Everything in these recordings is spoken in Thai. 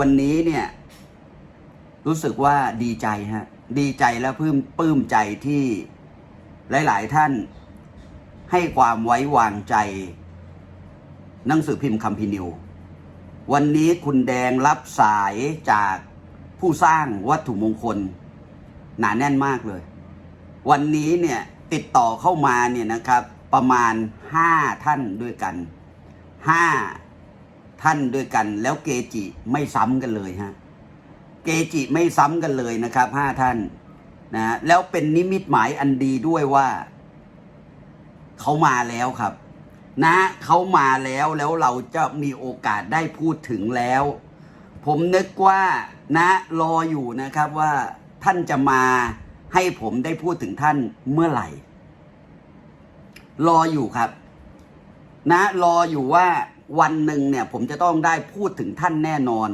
วันนี้เนี่ย รู้สึกว่าดีใจฮะ ดีใจและปลื้มปลื้มใจที่หลาย ๆ ท่านให้ความไว้วางใจ หนังสือพิมพ์คัมพินิว วันนี้คุณแดงรับสายจากผู้สร้างวัตถุมงคล หนาแน่นมากเลย วันนี้เนี่ยติดต่อเข้ามาเนี่ยนะครับ ประมาณห้าท่านด้วยกันห้า ท่านด้วยกัน แล้วเกจิไม่ซ้ำกันเลยฮะเกจิไม่ซ้ำกันเลยนะครับห้าท่านนะแล้วเป็นนิมิตหมายอันดีด้วยว่าเขามาแล้วครับ นะเขามาแล้วแล้วเราจะมีโอกาสได้พูดถึงแล้ว ผมนึกว่านะรออยู่นะครับว่าท่านจะมาให้ผมได้พูดถึงท่านเมื่อไหร่ รออยู่ครับ นะรออยู่ว่า วันหนึ่งเนี่ยผมจะต้องได้พูดถึงท่านแน่นอน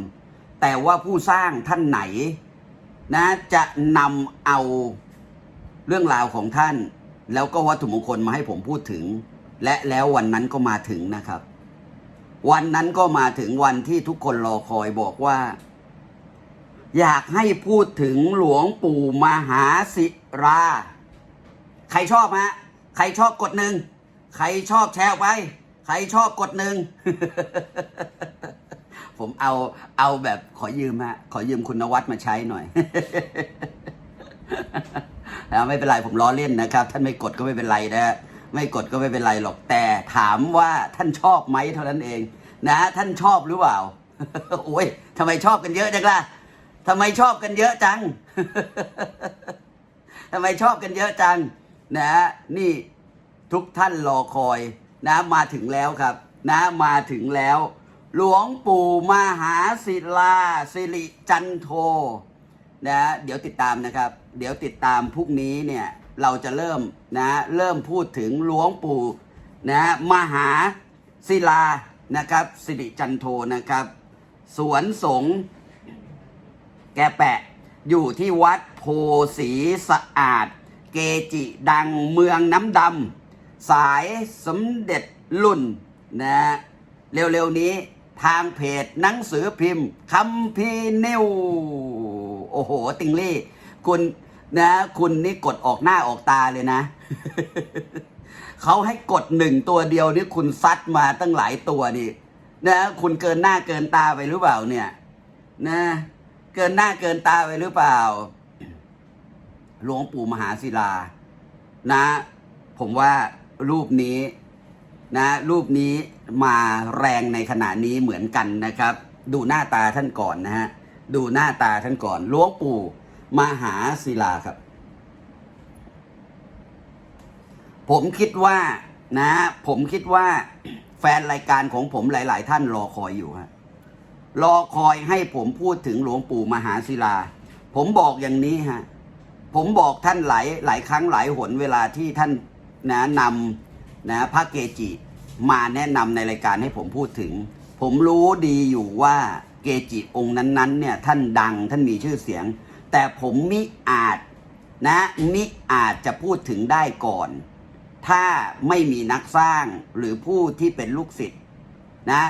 แต่ว่าผู้สร้างท่านไหนนะจะนำเอาเรื่องราวของท่าน แล้วก็วัตถุมงคลมาให้ผมพูดถึง และแล้ววันนั้นก็มาถึงนะครับ วันนั้นก็มาถึงวันที่ทุกคนรอคอยบอกว่า อยากให้พูดถึงหลวงปู่มหาศิรา ใครชอบฮะใครชอบกดหนึ่ง ใครชอบแชร์ไป ใครชอบกดหนึ่งผมเอาเอาแบบขอยืมฮะขอยืมคุณนวัดมาใช้หน่อยแล้วไม่เป็นไรผมล้อเล่นนะครับ ท่านไม่กดก็ไม่เป็นไรนะ ไม่กดก็ไม่เป็นไรหรอกแต่ถามว่าท่านชอบไหมเท่านั้นเอง นะ ท่านชอบหรือเปล่าโอ้ยทำไมชอบกันเยอะจังล่ะทำไมชอบกันเยอะจังทำไมชอบกันเยอะจัง นะนี่ทุกท่านรอคอย นะมาถึงแล้วครับนะมาถึงแล้ว หลวงปู่มหาศิลาสิริจันโทนะเดี๋ยวติดตามนะครับ เดี๋ยวติดตามพรุ่งนี้เนี่ยเราจะเริ่มนะเริ่มพูดถึงหลวงปู่นะมหาศิลานะครับสิริจันโทนะครับ สวนสงฆ์แกแปะอยู่ที่วัดโพสีสะอาด เกจิดังเมืองน้ำดำ สายสมเด็จรุ่นนะเร็วๆนี้ทางเพจหนังสือพิมพ์คัมพีนิวโอ้โห ติงลี่ คุณนะคุณนี่กดออกหน้าออกตาเลยนะ เขาให้กดหนึ่งตัวเดียวนี่คุณซัดมาตั้งหลายตัวนี่นะคุณเกินหน้าเกินตาไปหรือเปล่าเนี่ย นะ เกินหน้าเกินตาไปหรือเปล่า หลวงปู่มหาศิลา นะ ผมว่า รูปนี้นะรูปนี้มาแรงในขณะนี้เหมือนกันนะครับ ดูหน้าตาท่านก่อนนะฮะดูหน้าตาท่านก่อนหลวงปู่มหาศิลาครับ ผมคิดว่านะ ผมคิดว่าแฟนรายการของผมหลาย ๆ ท่านรอคอยอยู่ฮะรอคอยให้ผมพูดถึงหลวงปู่มหาศิลา ผมบอกอย่างนี้ฮะผมบอกท่านหลายหลายครั้งหลายหนเวลาที่ท่าน นะนำนะพระเกจิมาแนะนำในรายการให้ผมพูดถึง ผมรู้ดีอยู่ว่าเกจิองค์นั้นๆเนี่ยท่านดังท่านมีชื่อเสียง แต่ผมมิอาจนะมิอาจจะพูดถึงได้ก่อน ถ้าไม่มีนักสร้างหรือผู้ที่เป็นลูกศิษย์นะ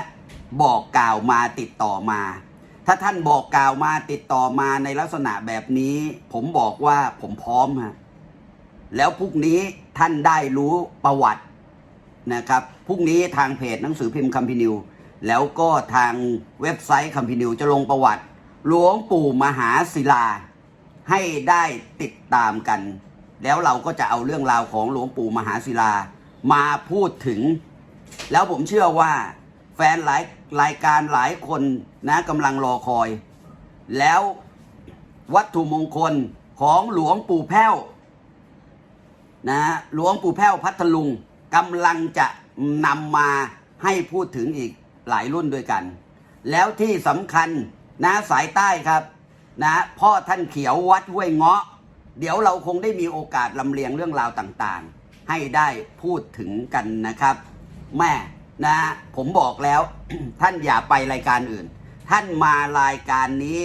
บอกกล่าวมาติดต่อมา ถ้าท่านบอกกล่าวมาติดต่อมาในลักษณะแบบนี้ ผมบอกว่าผมพร้อมฮะ แล้วพรุ่งนี้ท่านได้รู้ประวัตินะครับพรุ่งนี้ทางเพจหนังสือพิมพ์คัมพินิว แล้วก็ทางเว็บไซต์คัมพินิวจะลงประวัติ หลวงปู่มหาศิลา ให้ได้ติดตามกัน แล้วเราก็จะเอาเรื่องราวของหลวงปู่มหาศิลา มาพูดถึง แล้วผมเชื่อว่าแฟนหลายรายการหลายคนนะกำลังรอคอย แล้ววัตถุมงคลของหลวงปู่แพ้ว นะหลวงปู่แพ้วพัทลุงกำลังจะนำมาให้พูดถึงอีกหลายรุ่นด้วยกัน แล้วที่สำคัญนะสายใต้ครับนะพ่อท่านเขียววัดห้วยเงาะ เดี๋ยวเราคงได้มีโอกาสลำเลียงเรื่องราวต่างๆ ให้ได้พูดถึงกันนะครับ แม่นะผมบอกแล้วท่านอย่าไปรายการอื่น ท่านมารายการนี้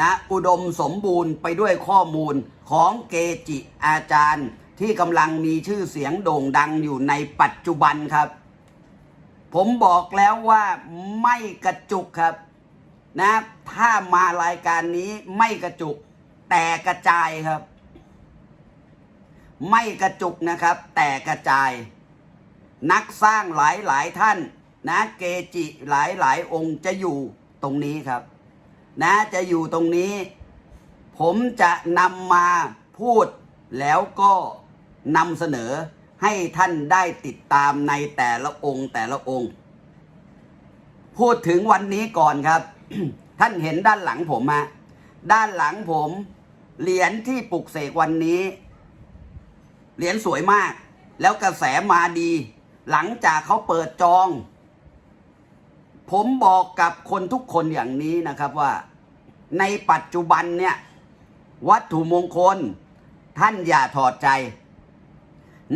นะอุดมสมบูรณ์ไปด้วยข้อมูลของเกจิอาจารย์ ที่กำลังมีชื่อเสียงโด่งดังอยู่ในปัจจุบันครับ ผมบอกแล้วว่าไม่กระจุกครับนะ ถ้ามารายการนี้ไม่กระจุก แต่กระจายครับ ไม่กระจุกนะครับ แต่กระจาย นักสร้างหลายหลายท่าน นะเกจิหลายหลายองค์จะอยู่ตรงนี้ครับ นะจะอยู่ตรงนี้ ผมจะนำมาพูดแล้วก็ นำเสนอให้ท่านได้ติดตามในแต่ละองค์แต่ละองค์ พูดถึงวันนี้ก่อนครับ ท่านเห็นด้านหลังผมฮะด้านหลังผม เหรียญที่ปลุกเสกวันนี้ เหรียญสวยมาก แล้วกระแสมาดี หลังจากเขาเปิดจอง ผมบอกกับคนทุกคนอย่างนี้นะครับว่า ในปัจจุบันเนี่ย วัตถุมงคล ท่านอย่าถอดใจ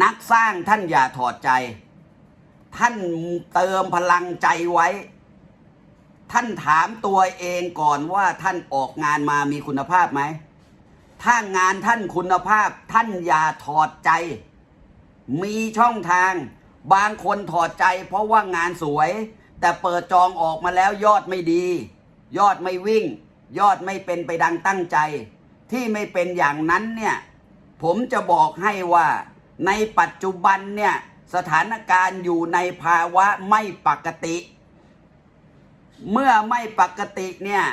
นักสร้างท่านอย่าถอดใจ ท่านเติมพลังใจไว้ ท่านถามตัวเองก่อนว่าท่านออกงานมามีคุณภาพไหม ถ้างานท่านคุณภาพ ท่านอย่าถอดใจ มีช่องทาง บางคนถอดใจ เพราะว่างานสวย แต่เปิดจองออกมาแล้วยอดไม่ดี ยอดไม่วิ่ง ยอดไม่เป็นไปดังตั้งใจ ที่ไม่เป็นอย่างนั้นเนี่ย ผมจะบอกให้ว่า ในปัจจุบันเนี่ยสถานการณ์อยู่ในภาวะไม่ปกติ เมื่อไม่ปกติเนี่ย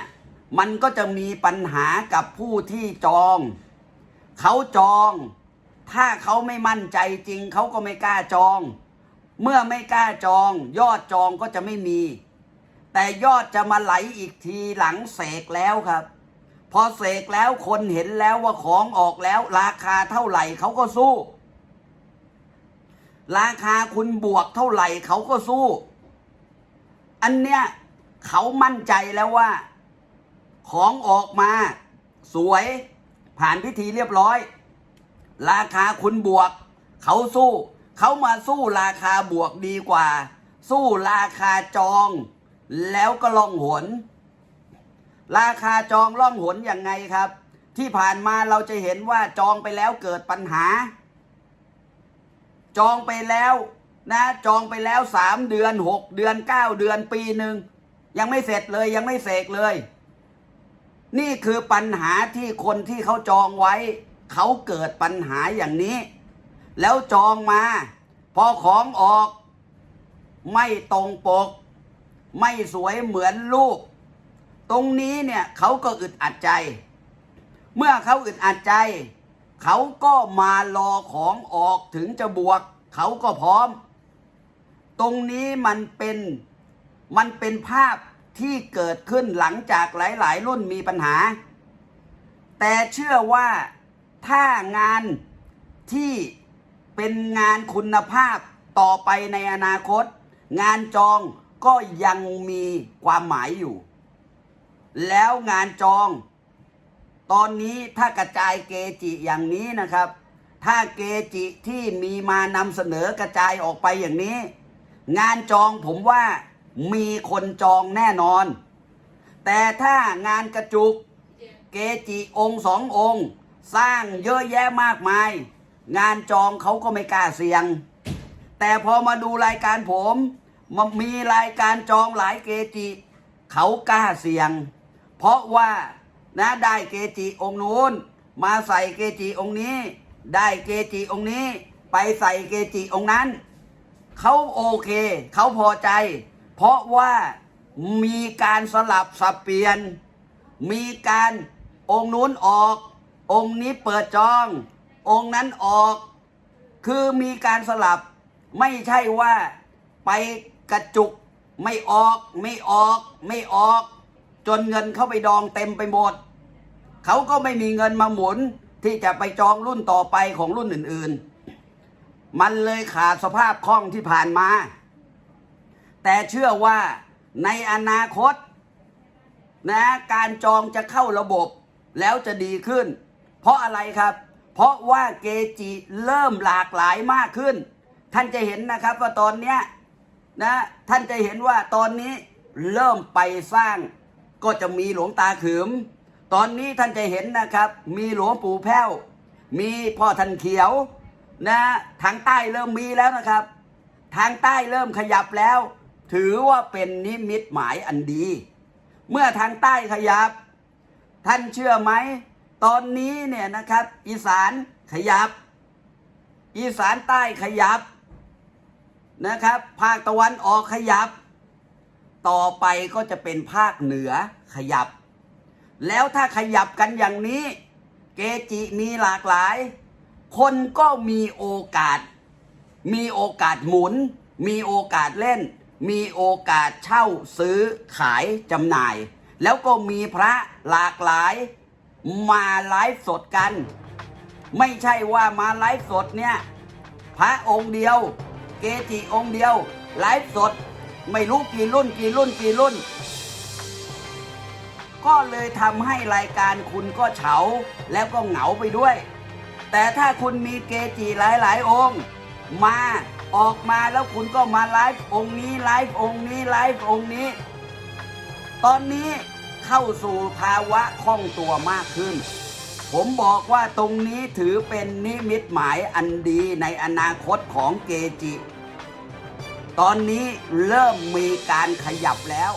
มันก็จะมีปัญหากับผู้ที่จอง เขาจอง ถ้าเขาไม่มั่นใจจริง เขาก็ไม่กล้าจอง เมื่อไม่กล้าจอง ยอดจองก็จะไม่มี แต่ยอดจะมาไหลอีกทีหลังเสกแล้วครับ พอเสกแล้วคนเห็นแล้วว่าของออกแล้ว ราคาเท่าไหร่เขาก็สู้ ราคาคุณบวกเท่าไหร่เขาก็สู้ อันเนี้ยเขามั่นใจแล้วว่า ของออกมา สวยผ่านพิธีเรียบร้อย ราคาคุณบวก เขาสู้ เขามาสู้ราคาบวกดีกว่า สู้ราคาจอง แล้วก็ล่องหน ราคาจองล่องหนยังไงครับ ที่ผ่านมาเราจะเห็นว่าจองไปแล้วเกิดปัญหา จองไปแล้วนะจองไปแล้วสามเดือนหกเดือนเก้าเดือนปีหนึ่งยังไม่เสร็จเลยยังไม่เสกเลย นี่คือปัญหาที่คนที่เขาจองไว้ เขาเกิดปัญหาอย่างนี้ แล้วจองมา พอของออก ไม่ตรงปก ไม่สวยเหมือนรูป ตรงนี้เนี่ยเขาก็อึดอัดใจ เมื่อเขาอึดอัดใจ เขาก็มารอของออกถึงจะบวก เขาก็พร้อม ตรงนี้มันเป็นมันเป็นภาพที่เกิดขึ้นหลังจากหลาย ๆ รุ่นมีปัญหา แต่เชื่อว่าถ้างานที่เป็นงานคุณภาพต่อไปในอนาคต งานจองก็ยังมีความหมายอยู่ แล้วงานจอง ตอนนี้ถ้ากระจายเกจิอย่างนี้นะครับ ถ้าเกจิที่มีมานำเสนอกระจายออกไปอย่างนี้ งานจองผมว่ามีคนจองแน่นอน แต่ถ้างานกระจุกเกจิองค์สององค์ สร้างเยอะแยะมากมาย งานจองเขาก็ไม่กล้าเสี่ยง แต่พอมาดูรายการผมมามีรายการจองหลายเกจิ เขากล้าเสี่ยง เพราะว่า นะได้เกจิองค์นู้น มาใส่เกจิองค์นี้ ได้เกจิองค์นี้ ไปใส่เกจิองค์นั้นเขาโอเคเขาพอใจ เพราะว่ามีการสลับสับเปลี่ยน มีการองค์นู้นออก องค์นี้เปิดจอง องค์นั้นออก คือมีการสลับไม่ใช่ว่าไปกระจุกไม่ออกไม่ออกไม่ออก จนเงินเข้าไปดองเต็มไปหมด เขาก็ไม่มีเงินมาหมุนที่จะไปจองรุ่นต่อไปของรุ่นอื่น ๆ มันเลยขาดสภาพคล่องที่ผ่านมา แต่เชื่อว่าในอนาคตนะการจองจะเข้าระบบแล้วจะดีขึ้น เพราะอะไรครับ เพราะว่าเกจิเริ่มหลากหลายมากขึ้น ท่านจะเห็นนะครับว่าตอนเนี้ยนะท่านจะเห็นว่าตอนนี้เริ่มไปสร้างก็จะมีหลวงตาขืม ตอนนี้ท่านจะเห็นนะครับ มีหลวงปู่แพ้ว มีพ่อท่านเขียวนะทางใต้เริ่มมีแล้วนะครับ ทางใต้เริ่มขยับแล้ว ถือว่าเป็นนิมิตหมายอันดี เมื่อทางใต้ขยับ ท่านเชื่อไหม ตอนนี้เนี่ยนะครับ อีสานขยับ อีสานใต้ขยับนะครับ ภาคตะวันออกขยับ ต่อไปก็จะเป็นภาคเหนือขยับ แล้วถ้าขยับกันอย่างนี้ เกจิมีหลากหลาย คนก็มีโอกาส มีโอกาสหมุน มีโอกาสเล่น มีโอกาสเช่าซื้อขายจำหน่าย แล้วก็มีพระหลากหลาย มาไลฟ์สดกัน ไม่ใช่ว่ามาไลฟ์สดเนี่ยพระองค์เดียว เกจิองค์เดียวไลฟ์สด ไม่รู้กี่รุ่นกี่รุ่นกี่รุ่น ก็เลยทำให้รายการคุณก็เฉาแล้วก็เหงาไปด้วย แต่ถ้าคุณมีเกจิหลายๆ องค์ มาออกมาแล้วคุณก็มาไลฟ์องค์นี้ไลฟ์องค์นี้ไลฟ์องค์นี้ ตอนนี้เข้าสู่ภาวะคล่องตัวมากขึ้น ผมบอกว่าตรงนี้ถือเป็นนิมิตหมายอันดีในอนาคตของเกจิ ตอนนี้เริ่มมีการขยับแล้ว